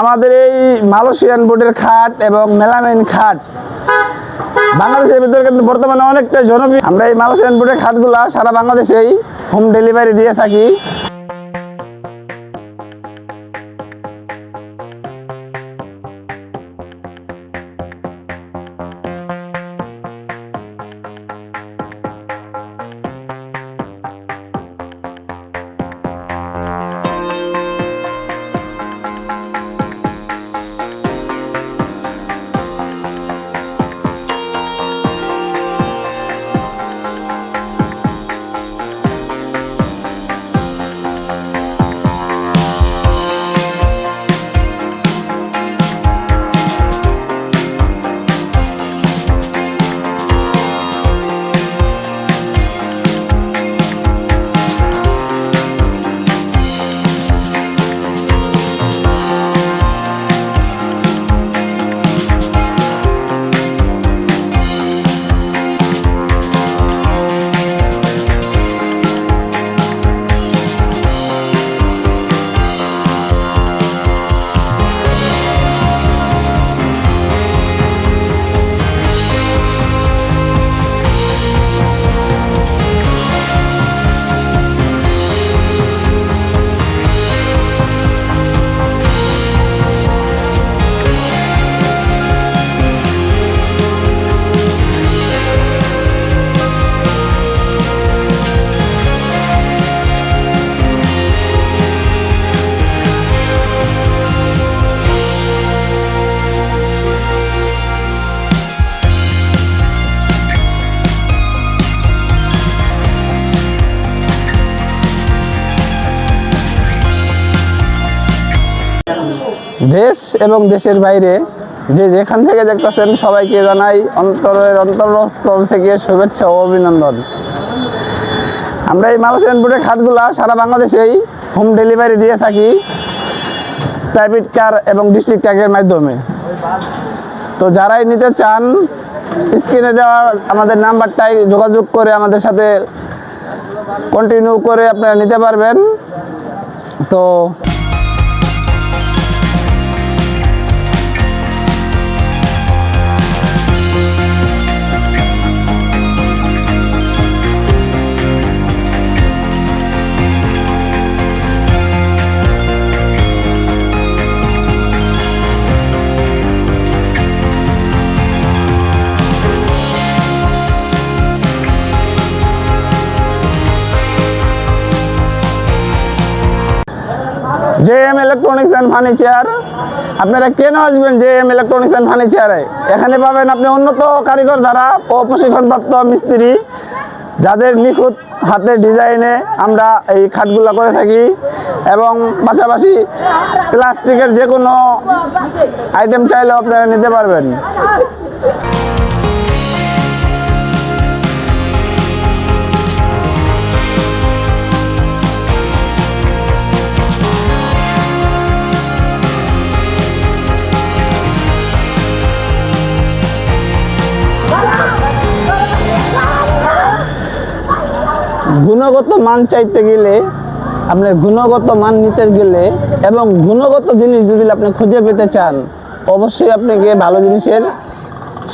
আমাদের এই মালয়েশিয়ান বোর্ডের খাট এবং মেলামাইন খাট বাংলাদেশের ভিতরে কিন্তু বর্তমানে অনেকটা জনপ্রিয়। আমরা এই মালয়েশিয়ান বোর্ডের খাটগুলো সারা বাংলাদেশেই হোম ডেলিভারি দিয়ে থাকি। দেশ এবং দেশের বাইরে যে যেখান থেকে দেখতেছেন সবাইকে জানাই অন্তরের অন্তরস্থল থেকে শুভেচ্ছা ও অভিনন্দন। আমরা এই মালয়েশিয়ান বোর্ডের খাটগুলা সারা বাংলাদেশেই হোম ডেলিভারি দিয়ে থাকি প্রাইভেট কার এবং ডিস্ট্রিক্ট ট্যাগের মাধ্যমে। তো যারাই নিতে চান স্ক্রিনে দেওয়া আমাদের নাম্বারটাই যোগাযোগ করে আমাদের সাথে কন্টিনিউ করে আপনারা নিতে পারবেন। তো J M electronics and furniture আপনারা কেন আসবেন জে এম ইলেকট্রনিক্স অ্যান্ড ফার্নিচারে এখানে পাবেন আপনি উন্নত কারিগর দ্বারা ও প্রশিক্ষণপ্রাপ্ত মিস্ত্রি, যাদের নিখুঁত হাতের ডিজাইনে আমরা এই খাটগুলো করে থাকি এবং পাশাপাশি প্লাস্টিকের যে কোনো আইটেম চাইলেও আপনারা নিতে পারবেন। গুণগত মান চাইতে গেলে আপনার গুণগত মান নিতে গেলে এবং গুণগত জিনিস যদি আপনি খুঁজে পেতে চান, অবশ্যই আপনাকে ভালো জিনিসের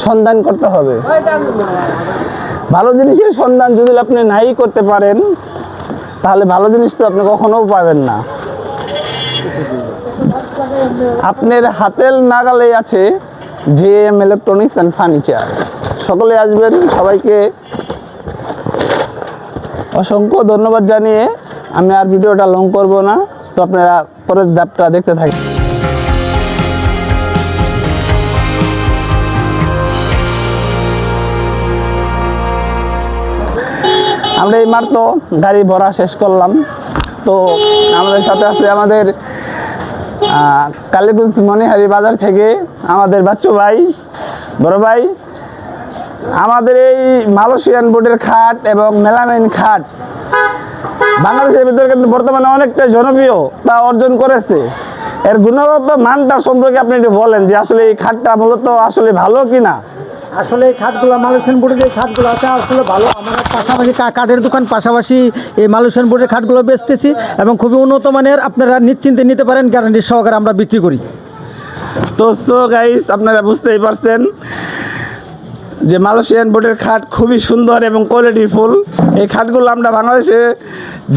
সন্ধান করতে হবে। ভালো জিনিসের সন্ধান যদি আপনি নাই করতে পারেন, তাহলে ভালো জিনিস তো আপনি কখনো পাবেন না। আপনার হাতের নাগালে আছে J M electronics and furniture সকলে আসবেন, সবাইকে অসংখ্য ধন্যবাদ জানিয়ে আমি আর ভিডিওটা লং করব না। তো আপনারা পরের ধাপটা দেখতে থাকেন। আমরা এই মাত্র গাড়ি ভরা শেষ করলাম। তো আমাদের সাথে আছে আমাদের কালীগঞ্জ মনিহারি বাজার থেকে আমাদের বাচ্চু ভাই, বড় ভাই। আমাদের এই মালয়েশিয়ান বোর্ডের খাট এবং মেলামাইন খাট বাংলাদেশের ভিতরে কিন্তু বর্তমানে অনেকটা জনপ্রিয় তা অর্জন করেছে। এর গুণগত মানটা সম্পর্কে আপনি একটু বলেন যে আসলে এই খাটটা মূলত আসলে ভালো কিনা? আসলে এই খাটগুলো মালয়েশিয়ান বোর্ডের যে খাটগুলো আছে আসলে ভালো। আমরা পাশাপাশি কাঠের দোকান পাশাপাশি এই মালয়েশিয়ান বোর্ডের খাটগুলো বেচতেছি এবং খুবই উন্নত মানের আপনারা নিশ্চিন্তে নিতে পারেন গ্যারান্টি সহকারে আমরা বিক্রি করি। তো সো গাইস আপনারা বুঝতেই পারছেন। যে মালয়েশিয়ান বোর্ডের খাট খুবই সুন্দর এবং কোয়ালিটিফুল এই খাটগুলো আমরা বাংলাদেশে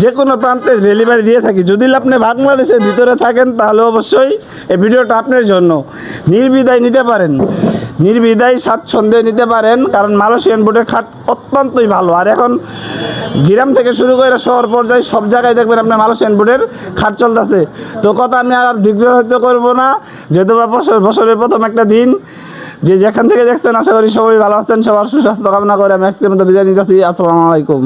যে কোনো প্রান্তে ডেলিভারি দিয়ে থাকি। যদি আপনি বাংলাদেশের ভিতরে থাকেন, তাহলে অবশ্যই এই ভিডিওটা আপনার জন্য। নির্বিধায় নিতে পারেন। নির্বিধায় স্বাচ্ছন্দ্যে নিতে পারেন, কারণ মালয়েশিয়ান বোর্ডের খাট অত্যন্তই ভালো। আর এখন গ্রাম থেকে শুরু করে শহর পর্যায়ে সব জায়গায় দেখবেন আপনার মালয়েশিয়ান বোর্ডের খাট চলতেছে। তো কথা আমি আর দীর্ঘায়িত করব না। যেহেতু বছর বছরের প্রথম একটা দিন যে যেখান থেকে দেখছেন, আশা করি সবাই ভালো আছেন, সবার সুস্বাস্থ্য কামনা করে আমি আজকের মতো বিদায় নিতেছি। আসসালামু আলাইকুম।